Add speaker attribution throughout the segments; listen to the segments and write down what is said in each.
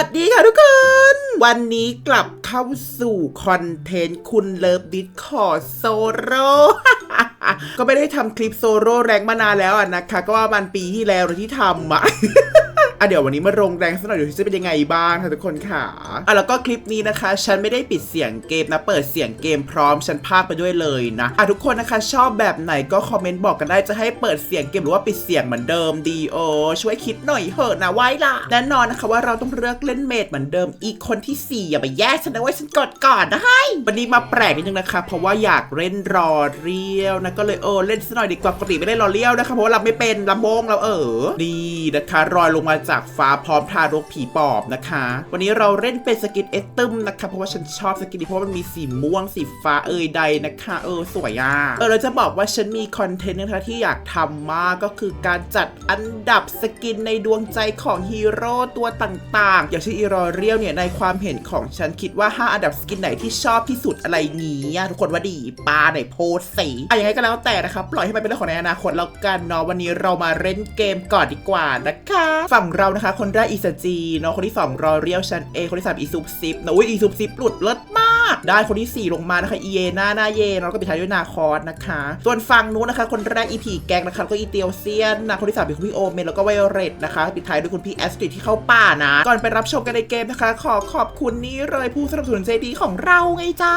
Speaker 1: วัสดีค่ะทุกคน วันนี้กลับเข้าสู่คอนเทนต์คุณเลิฟดิสคอร์โซโรก็ไม่ได้ทำคลิปโซโร่แรงมานานแล้วอะนะคะ ก็ว่ามันปีที่แล้วที่ทำอะ อะเดี๋ยววันนี้มาลงแรงสักหน่อยดูสิจะเป็นยังไงบ้างค่ะทุกคนค่ะอะแล้วก็คลิปนี้นะคะ ฉันไม่ได้ปิดเสียงเกมนะเปิดเสียงเกมพร้อมฉันพากไปด้วยเลยนะอะทุกคนนะคะชอบแบบไหนก็คอมเมนต์บอกกันได้จะให้เปิดเสียงเกมหรือว่าปิดเสียงเหมือนเดิมดีโอช่วยคิดหน่อยเหอะนะไว้ล่ะแน่นอนนะคะว่าเราต้องเลือกเล่นเมดเหมือนเดิมอีกคนที่สี่อย่าไปแยกฉันนะไว้ฉันกดก่อนนะให้วันนี้มาแปลกนิดนึงนะคะเพราะว่าอยากเล่นรอเรียวนะก็เลยเออเล่นซะหน่อยดีกว่าปกติไม่ได้รอเรียวนะคะเพราะว่าเราไม่เป็นลำโพงเราเออนี่นะคะรอยลงมาจากฟ้าพร้อมทารกผีปอบนะคะ วันนี้เราเล่นเป็นสกินเอสตึมนะคะ เพราะว่าฉันชอบสกินนี้เพราะมันมีสีม่วงสีฟ้าเอยใดนะคะ เออสวยอะเออเราจะบอกว่าฉันมีคอนเทนต์นะคะที่อยากทำมากก็คือการจัดอันดับสกินในดวงใจของฮีโร่ตัวต่างๆ อย่างเช่นอีรอเรียลเนี่ยในความเห็นของฉันคิดว่า 5 อันดับสกินไหนที่ชอบที่สุดอะไรงี้ทุกคนว่าดีปลาไหนโพสสีอะยังไงก็แล้วแต่นะคะปล่อยให้มันเป็นเรื่องของในอนาคตแล้วกันเนาะวันนี้เรามาเล่นเกมก่อนดีกว่านะคะ ฝั่งเรานะคะ คนแรกอีสจีเนาะคนที่สองรอเรียวชันเอคนที่สามอีซุปซิปนะอุ้ยอีซุปซิปหลุดเลิศมาก ได้คนที่สี่ลงมานะคะเอเยนาหน้าเยนแล้วก็ปิดท้ายด้วยนาคอสนะคะ ส่วนฝั่งนู้นนะคะ คนแรกอีพีแกงนะคะก็อีเตียวเซียนนะคนที่สามเป็นคุณพี่โอเมนแล้วก็ไวโอเลตนะคะปิดท้ายด้วยคุณพี่แอสตริดที่เข้าป่านะก่อนไปรับชมกันในเกมนะคะ ขอขอบคุณนี่เลยผู้สนับสนุนใจดีของเราไงจ้า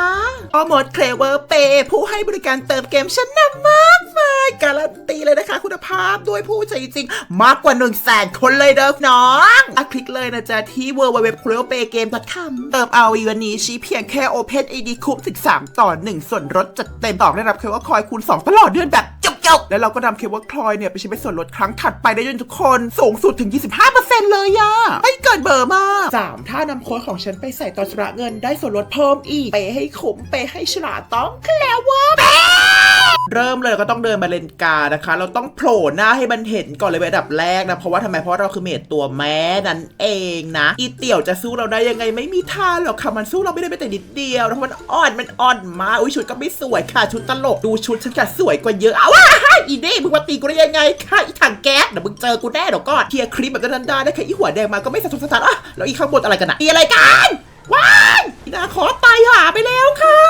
Speaker 1: ออมดเคลเวอร์เปผู้ให้บริการเติมเกมชั้นนำมากมายการันตีเลยนะคะ คุณภาพด้วยผู้ใจจริง มากกว่า1นึ่งแสนคนเลยเด้อน้องอะคลิกเลยนะจ๊ะ ที่ w w w c l e o p a y g a m e c o m เติมเอาอีวันนี้ชี้เพียงแค่ Open ID คุ้มถึง3ต่อ 1 ส่วนลดจัดเต็มต่อได้รับเคว่าคอยคูณ 2 ตลอดเดือนแบบจุกๆแล้วเราก็นำเคว่าคอยเนี่ย ไปใช้เป็นส่วนลดครั้งถัดไปได้ด้วยทุกคน สูงสุดถึง 25%เลยอะไม่เกินเบอร์มากสามถ้านำโค้ดของฉันไปใส่ตอนชำระเงินได้ส่วนลดเพิ่มอีก ไปให้คุ้มไปให้ฉลาดต้องแคล้วว่า เริ่มเลยก็ต้องเดินมาเลนกานะคะ เราต้องโผล่หน้าให้มันเห็นก่อนเลยเป็นอันดับแรกนะ เพราะว่าทำไมเพราะเราคือเมดตัวแม่นั่นเองนะ อีเตี่ยวจะสู้เราได้ยังไงไม่มีท่าหรอกค่ะมันสู้เราไม่ได้ไปแต่นิดเดียวนะมันอ่อนมันอ่อนมา อุ้ยชุดก็ไม่สวยค่ะ ชุดตลกดูชุดฉันค่ะสวยกว่าเยอะเอาว้าอีนี่มึงมาตีกูได้ยังไงค่ะอีถังแก๊สเดี๋ยวมึงเจอกูแน่เดี๋ยวก่อนเคลียร์คลิปแบบนั้นได้นะคะอีหัวแดงมาก็ไม่สะทกสะท้านอะแล้วอีข้างบนอะไรกันอะตีอะไรกันว้ายนาขอตายหาไปแล้วค่ะ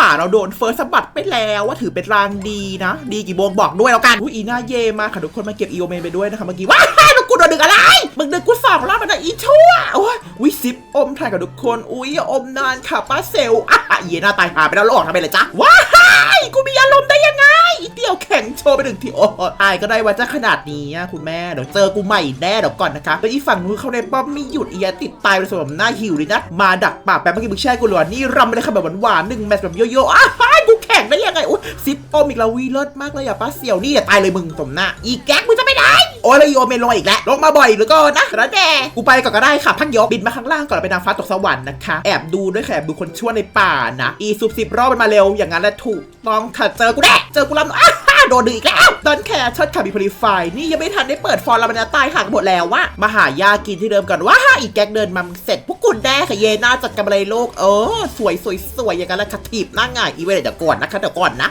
Speaker 1: ป่าเราโดนเฟิร์สสะบัดไปแล้วว่าถือเป็นรางดีนะ ดีกี่โมงบอกด้วยแล้วกันอุ้ยอีน่าเยมาค่ะทุกคนมาเก็บอีโอเมนไปด้วยนะคะเมื่อกี้ว้ายแล้วกูโดนดึงอะไรมึงดึงกูสองรอบมันนะอีชั่วโอ้ยวิซิปอมถ่ายกับทุกคน อุ้ยอมนานค่ะป้าเซลอะเยน่าตายหาไปแล้วล้อกทำไมล่ะจ๊ะว้ายกูมีอารมณ์ได้ยังไง ชว์ไปหนึ่งทีโอ้อายก็ได้ว่าจะขนาดนี้คุณแม่เดี๋ยวเจอกูใหม่แน่เดี๋ยวก่อนนะคะแล้วอีฝั่งนู้นเขาในป้อมไม่หยุดอียติดตายไปสมหน้าหิวเลยนะมาดักปากแป๊บเมื่อกี้มึงแช่กูเลอนี่รำไปเลยค่ะแบบหวานๆหนึ่งแมตช์แบบโยโย่อ้าวกูแข่งได้ยังไงอุ้ยซิปอมอีกแล้ววีเลิศมากเลยอะป้าเสี่ยวนี่อย่าตายเลยมึงสมหน้าอีแก๊กมึงจะไม่ได้ โอ้ยโอเมนลงมาอีกแล้วลงมาบ่อยหรือก็นะแล้วแดกูไปก่อนก็ได้ค่ะ พักยกบินมาข้างล่างก่อนไปนางฟ้าตกสวรรค์นะคะ แอบดูด้วยค่ะแอบดูคนชั่วในป่านะ อีซุบซิบรอบมันมาเร็วอย่างนั้นแหละถูกต้องค่ะเจอกูแน่เจอกูลำอ้าโดนดึงอีกแล้วตอนแคร์ช็อตคาบิพลิฟายนี่ยังไม่ทันได้เปิดฟอร์แล้วมันจะตายห่างหมดแล้ววะมาหายากินที่เดิมก่อนว่าอีแก๊กเดินมาเสร็จพวกคุณแน่ค่ะเยน่าจัดกำไรโลกเออสวยสวยสวยอย่างนั้นแหละค่ะถีบหน้าง่ายอีเวนต์เดี๋ยวก่อนนะคะเดี๋ยวก่อนนะ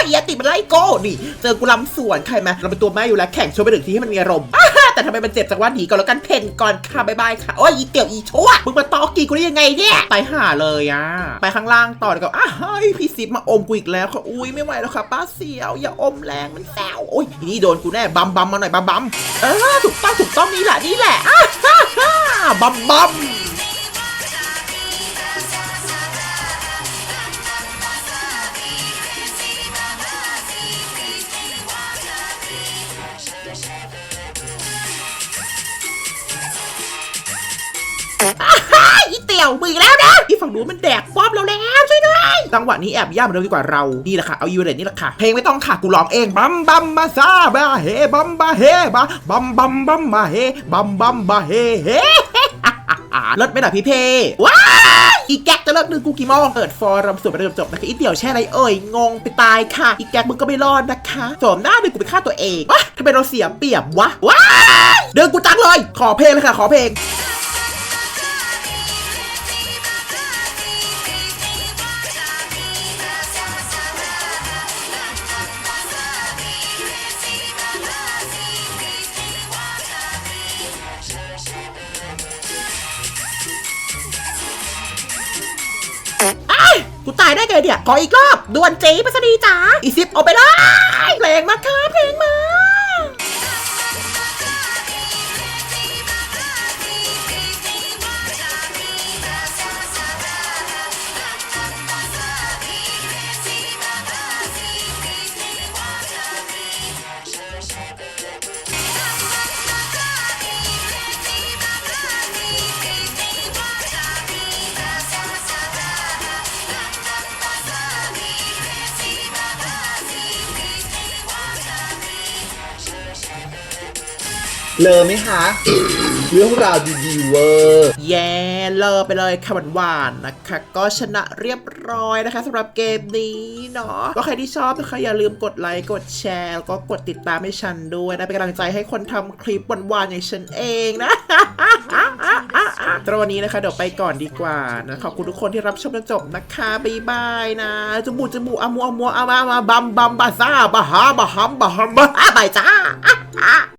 Speaker 1: ยด้วยเอียติมันไล่โก้นี่เจอกูลำสวนใครไหมเราเป็นตัวแม่อยู่แล้วแข่งช่วยไปหนึ่งที่ให้มันมีอารมณ์แต่ทำไมมันเจ็บจังว่าหนีก่อนแล้วกันเพนก่อนค่ะบายบายค่ะโอ้ยอีเตี่ยวอีชั่วมึงมาตอกกีกูได้ยังไงเนี่ยไปหาเลยอะไปข้างล่างต่อเดี๋ยวก็อ้าวเฮ้ยพี่ซิปมาอมกูอีกแล้วค่ะอุ้ยไม่ไหวแล้วค่ะป้าเสียวอย่าอมแรงมันแซวโอ้ยนี่โดนกูแน่บัมบัมมาหน่อยบัมบัมเออถูกต้องถูกต้องนี่แหละนี่แหละอ่าฮ่าฮ่าบัมบัม อีเตี่ยวมือแล้วนะอีฝั่งนู้นมันแดกป๊อบเราแล้วช่วยด้วยจังหวะนี้แอบย่ามันเร็วดีกว่าเรานี่แหละค่ะเอายูเรตนี่แหละค่ะเพลงไม่ต้องค่ะกูร้องเองบัมบัมมาซาบาเฮบัมบาเฮบาบัมบัมบัมมาเฮบัมบัมบาเฮเฮเลิศไหมล่ะพี่เพว้ายอีแก๊กจะเลิกดึงกูกี่โมงเปิดฟอร์มสวดไปเริ่มจบนะคะอีเตี่ยวแช่อะไรเอ่ยงงไปตายค่ะ อีแก๊กมึงก็ไม่รอดนะคะสมหน้าดึงกูไปฆ่าตัวเองวะทำไมเราเสียเปรียบวะว้าเดินกูจังเลย ขอเพลงเลยค่ะ ขอเพลง กูตายได้ไงเนี่ย ขออีกรอบ ดวนจีพัสดีจ๋าอีซิปเอาไปเลยเพลงมาค่ะเพลงมา
Speaker 2: เลอไหมคะเรื่องราวดีๆเวอร์
Speaker 1: แย่เลอไปเลยค่ะหวานๆนะคะ ก็ชนะเรียบร้อยนะคะสำหรับเกมนี้เนาะก็ใครที่ชอบนะคะอย่าลืมกดไลค์กดแชร์แล้วก็กดติดตามให้ฉันด้วยนะเป็นกำลังใจให้คนทำคลิปหวานๆอย่างฉันเองนะตอนวันนี้นะคะเดี๋ยวไปก่อนดีกว่านะขอบคุณทุกคนที่รับชมจนจบนะคะบ๊ายบายนะจมูกจมูกอามัวอามัวอามาอามาบัมบัมบาซ่าบาฮาบาฮัมบาฮัมบาบายจ้า